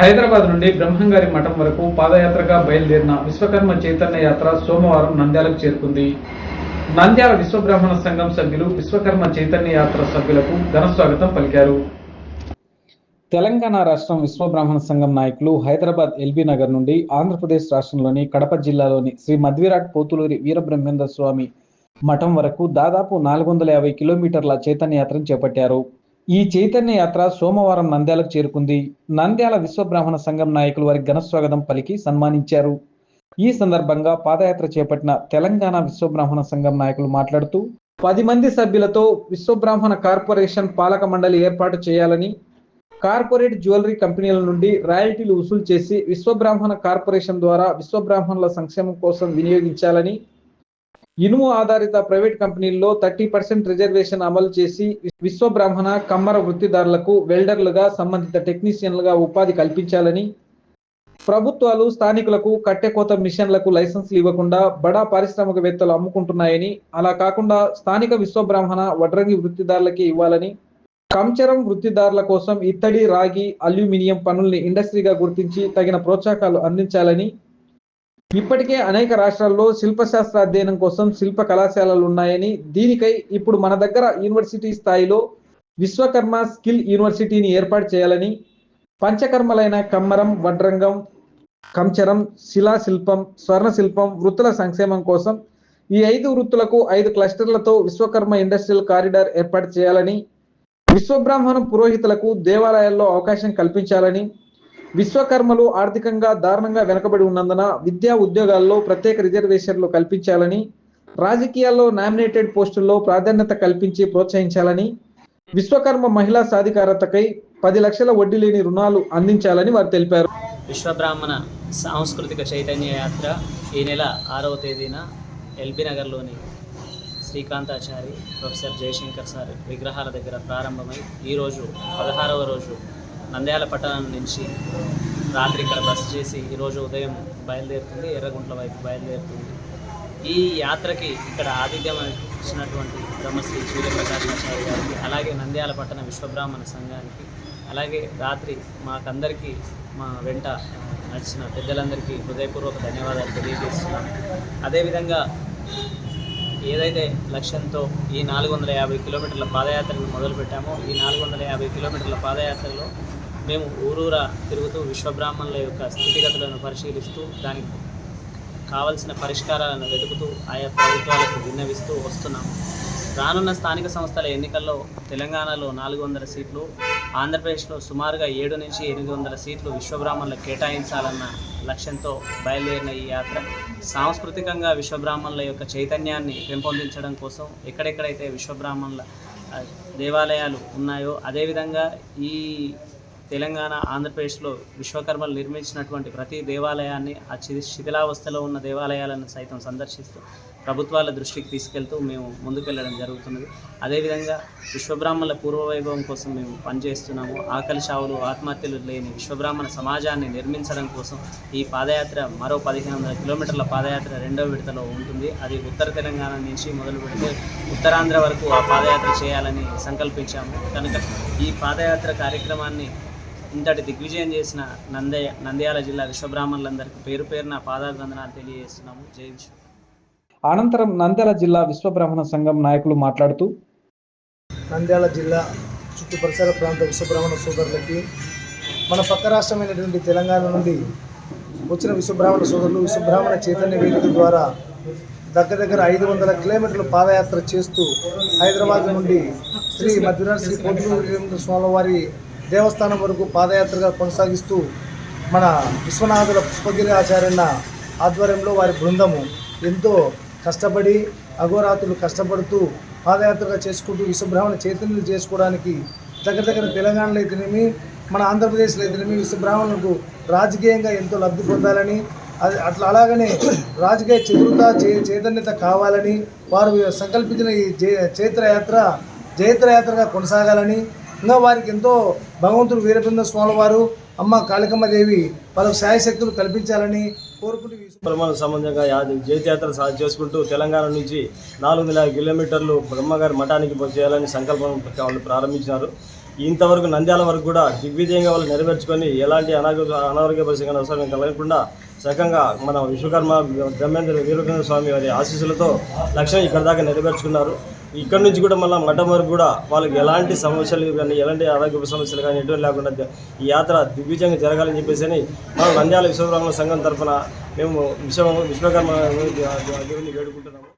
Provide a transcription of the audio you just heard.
హైదరాబాద్ నుండి బ్రహ్మంగారి మఠం వరకు పాదయాత్రగా బయలుదేరిన విశ్వకర్మ చైతన్య యాత్ర సోమవారం నంద్యాలకు చేరుకుంది. నంద్యాల విశ్వబ్రాహ్మణ సంఘం సభ్యులు విశ్వకర్మ చైతన్య యాత్ర సభ్యులకు ఘనస్వాగతం పలికారు. తెలంగాణ రాష్ట్రం విశ్వబ్రాహ్మణ సంఘం నాయకులు హైదరాబాద్ ఎల్బీ నగర్ నుండి ఆంధ్రప్రదేశ్ రాష్ట్రంలోని కడప జిల్లాలోని శ్రీ మధ్విరాట్ పోతులూరి వీరబ్రహ్మేంద్ర స్వామి మఠం వరకు దాదాపు నాలుగు వందల యాభై కిలోమీటర్ల చైతన్య యాత్రను చేపట్టారు. ఈ చైతన్య యాత్ర సోమవారం నంద్యాలకు చేరుకుంది. నంద్యాల విశ్వబ్రాహ్మణ సంఘం నాయకులు వారి ఘనస్వాగతం పలికి సన్మానించారు. ఈ సందర్భంగా పాదయాత్ర చేపట్టిన తెలంగాణ విశ్వబ్రాహ్మణ సంఘం నాయకులు మాట్లాడుతూ పది మంది సభ్యులతో విశ్వబ్రాహ్మణ కార్పొరేషన్ పాలక మండలి ఏర్పాటు చేయాలని కార్పొరేట్ జ్యువెలరీ కంపెనీల నుండి రాయల్టీలు వసూలు చేసి విశ్వబ్రాహ్మణ కార్పొరేషన్ ద్వారా విశ్వబ్రాహ్మణుల సంక్షేమం కోసం వినియోగించాలని ఇనుము ఆధారిత ప్రైవేట్ కంపెనీల్లో థర్టీ పర్సెంట్ రిజర్వేషన్ అమలు చేసి విశ్వబ్రాహ్మణ కమ్మర వృత్తిదారులకు వెల్డర్లుగా సంబంధిత టెక్నీషియన్లుగా ఉపాధి కల్పించాలని ప్రభుత్వాలు స్థానికులకు కట్టెకోత మిషన్లకు లైసెన్స్లు ఇవ్వకుండా బడా పారిశ్రామికవేత్తలు అమ్ముకుంటున్నాయని అలా కాకుండా స్థానిక విశ్వబ్రాహ్మణ వడ్రంగి వృత్తిదారులకి ఇవ్వాలని కంచరం వృత్తిదారుల కోసం ఇత్తడి రాగి అల్యూమినియం పనుల్ని ఇండస్ట్రీగా గుర్తించి తగిన ప్రోత్సాహకాలు అందించాలని ఇప్పటికే అనేక రాష్ట్రాల్లో శిల్పశాస్త్ర అధ్యయనం కోసం శిల్ప కళాశాలలు ఉన్నాయని దీనికై ఇప్పుడు మన దగ్గర యూనివర్సిటీ స్థాయిలో విశ్వకర్మ స్కిల్ యూనివర్సిటీని ఏర్పాటు చేయాలని పంచకర్మలైన కమ్మరం వడ్రంగం కంచరం శిలాశిల్పం స్వర్ణ శిల్పం వృత్తుల సంక్షేమం కోసం ఈ ఐదు వృత్తులకు ఐదు క్లస్టర్లతో విశ్వకర్మ ఇండస్ట్రియల్ కారిడార్ ఏర్పాటు చేయాలని విశ్వబ్రాహ్మణ పురోహితులకు దేవాలయాల్లో అవకాశం కల్పించాలని విశ్వకర్మలు ఆర్థికంగా దారుణంగా వెనుకబడి ఉన్నందున విద్యా ఉద్యోగాల్లో ప్రత్యేక రిజర్వేషన్లు కల్పించాలని రాజకీయాల్లో నామినేటెడ్ పోస్టుల్లో ప్రాధాన్యత కల్పించి ప్రోత్సహించాలని విశ్వకర్మ మహిళా సాధికారతకై పది లక్షల వడ్డీ లేని రుణాలు అందించాలని వారు తెలిపారు. విశ్వబ్రాహ్మణ సాంస్కృతిక చైతన్య యాత్ర ఈ నెల ఆరవ తేదీన ఎల్బీ నగర్లోని శ్రీకాంతాచారి ప్రొఫెసర్ జయశంకర్ సార్ విగ్రహాల దగ్గర ప్రారంభమై ఈరోజు పదహారవ రోజు నంద్యాల పట్టణం నుంచి రాత్రి ఇక్కడ బస్సు చేసి ఈరోజు ఉదయం బయలుదేరుతుంది ఎర్రగుంట్ల వైపు బయలుదేరుతుంది. ఈ యాత్రకి ఇక్కడ ఆతిథ్యం ఇచ్చినటువంటి బ్రహ్మశ్రీ సూర్యప్రకాశాచారి గారికి అలాగే నంద్యాల పట్టణ విశ్వబ్రాహ్మణ సంఘానికి అలాగే రాత్రి మాకందరికీ మా వెంట నచ్చిన నడిచిన పెద్దలందరికీ హృదయపూర్వక ధన్యవాదాలు తెలియజేస్తున్నాను. అదేవిధంగా ఏదైతే లక్ష్యంతో ఈ నాలుగు వందల యాభై కిలోమీటర్ల పాదయాత్రను మొదలుపెట్టామో ఈ నాలుగు వందల యాభై కిలోమీటర్ల పాదయాత్రలో మేము ఊరూరా తిరుగుతూ విశ్వబ్రాహ్మణుల యొక్క స్థితిగతులను పరిశీలిస్తూ దానికి కావలసిన పరిష్కారాలను వెతుకుతూ ఆయా ప్రభుత్వాలకు విన్నవిస్తూ వస్తున్నాము. రానున్న స్థానిక సంస్థల ఎన్నికల్లో తెలంగాణలో నాలుగు వందల సీట్లు ఆంధ్రప్రదేశ్లో సుమారుగా ఏడు నుంచి ఎనిమిది వందల సీట్లు విశ్వబ్రాహ్మణులకు కేటాయించాలన్న లక్ష్యంతో బయలుదేరిన ఈ యాత్ర సాంస్కృతికంగా విశ్వబ్రాహ్మణుల యొక్క చైతన్యాన్ని పెంపొందించడం కోసం ఎక్కడెక్కడైతే విశ్వబ్రాహ్మణుల దేవాలయాలు ఉన్నాయో అదేవిధంగా ఈ తెలంగాణ ఆంధ్రప్రదేశ్లో విశ్వకర్మలు నిర్మించినటువంటి ప్రతి దేవాలయాన్ని ఆ చి- శిథిలావస్థలో ఉన్న దేవాలయాలను సైతం సందర్శిస్తూ ప్రభుత్వాల దృష్టికి తీసుకెళ్తూ మేము ముందుకెళ్ళడం జరుగుతున్నది. అదేవిధంగా విశ్వబ్రాహ్మణుల పూర్వవైభవం కోసం మేము పనిచేస్తున్నాము. ఆకలి చావులు ఆత్మహత్యలు లేని విశ్వబ్రాహ్మణ సమాజాన్ని నిర్మించడం కోసం ఈ పాదయాత్ర మరో పదిహేను వందల కిలోమీటర్ల పాదయాత్ర రెండో విడతలో ఉంటుంది. అది ఉత్తర తెలంగాణ నుంచి మొదలు పెడితే ఉత్తరాంధ్ర వరకు ఆ పాదయాత్ర చేయాలని సంకల్పించాము. కనుక ఈ పాదయాత్ర కార్యక్రమాన్ని ఇంతటి దిగ్విజయం చేసిన నందయ్య నంద్యాల జిల్లా విశ్వబ్రాహ్మణులందరికీ పేరు పేరున పాదాభివందనాలు తెలియజేస్తున్నాము. జై విశ్వ అనంతరం నంద్యాల జిల్లా విశ్వబ్రాహ్మణ సంఘం నాయకులు మాట్లాడుతూ నంద్యాల జిల్లా చుట్టూ పరిసర ప్రాంత విశ్వబ్రాహ్మణ సోదరులకి మన పక్క రాష్ట్రమైనటువంటి తెలంగాణ నుండి వచ్చిన విశ్వబ్రాహ్మణ సోదరులు విశ్వబ్రాహ్మణ చైతన్య వేదిక ద్వారా దగ్గర దగ్గర ఐదు వందల కిలోమీటర్లు పాదయాత్ర చేస్తూ హైదరాబాద్ నుండి శ్రీ మధ్యనాథ్ శ్రీ కోటి స్వామి వారి దేవస్థానం వరకు పాదయాత్రగా కొనసాగిస్తూ మన విశ్వనాథుల పుష్పగిరి ఆచార్యన్న ఆధ్వర్యంలో వారి బృందము ఎంతో కష్టపడి అఘోరాత్రులు కష్టపడుతూ పాదయాత్రగా చేసుకుంటూ విశ్వబ్రాహ్మణ చైతన్యం చేసుకోవడానికి దగ్గర దగ్గర తెలంగాణలో అయితేనేమి మన ఆంధ్రప్రదేశ్లో అయితేనేమి విశ్వబ్రాహ్మణులకు రాజకీయంగా ఎంతో లబ్ధి పొందాలని అది అట్లా అలాగనే రాజకీయ చతురత చే చైతన్యత కావాలని వారు సంకల్పించిన ఈ జై చైత్రయాత్ర జైత్రయాత్రగా కొనసాగాలని ఇంకా వారికి ఎంతో భగవంతుడు వీరబృంద స్వామి వారు అమ్మ కాళికమ్మ దేవి వాళ్ళకు సాయశక్తులు కల్పించాలని కోరుకుంటూ ఈ సంబంధంగా యా- జైత్యాత్ర చేసుకుంటూ తెలంగాణ నుంచి నాలుగు వందల కిలోమీటర్లు బ్రహ్మగారి మఠానికి చేయాలని సంకల్పం వాళ్ళు ప్రారంభించినారు. ఇంతవరకు నంద్యాల వరకు కూడా దిగ్విజయంగా వాళ్ళు నెరవేర్చుకొని ఎలాంటి అనారోగ్య అనారోగ్య పరిస్థితి అవసరం కలగకుండా సకంగా మన విశ్వకర్మ బ్రహ్మేంద్ర వీరకృష్ణ స్వామి వారి ఆశీస్సులతో లక్ష్యం ఇక్కడ దాకా నెరవేర్చుకున్నారు. ఇక్కడ నుంచి కూడా మళ్ళీ మఠం వరకు కూడా వాళ్ళకి ఎలాంటి సమస్యలు కానీ ఎలాంటి ఆరోగ్య సమస్యలు కానీ ఎటువంటి లేకుండా ఈ యాత్ర దిగ్విజయంగా జరగాలని చెప్పేసి అని మనం నంద్యాల విశ్వబ్రహ్మణ సంఘం తరఫున మేము విశ్వ విశ్వకర్మ దేవుని వేడుకుంటున్నాము.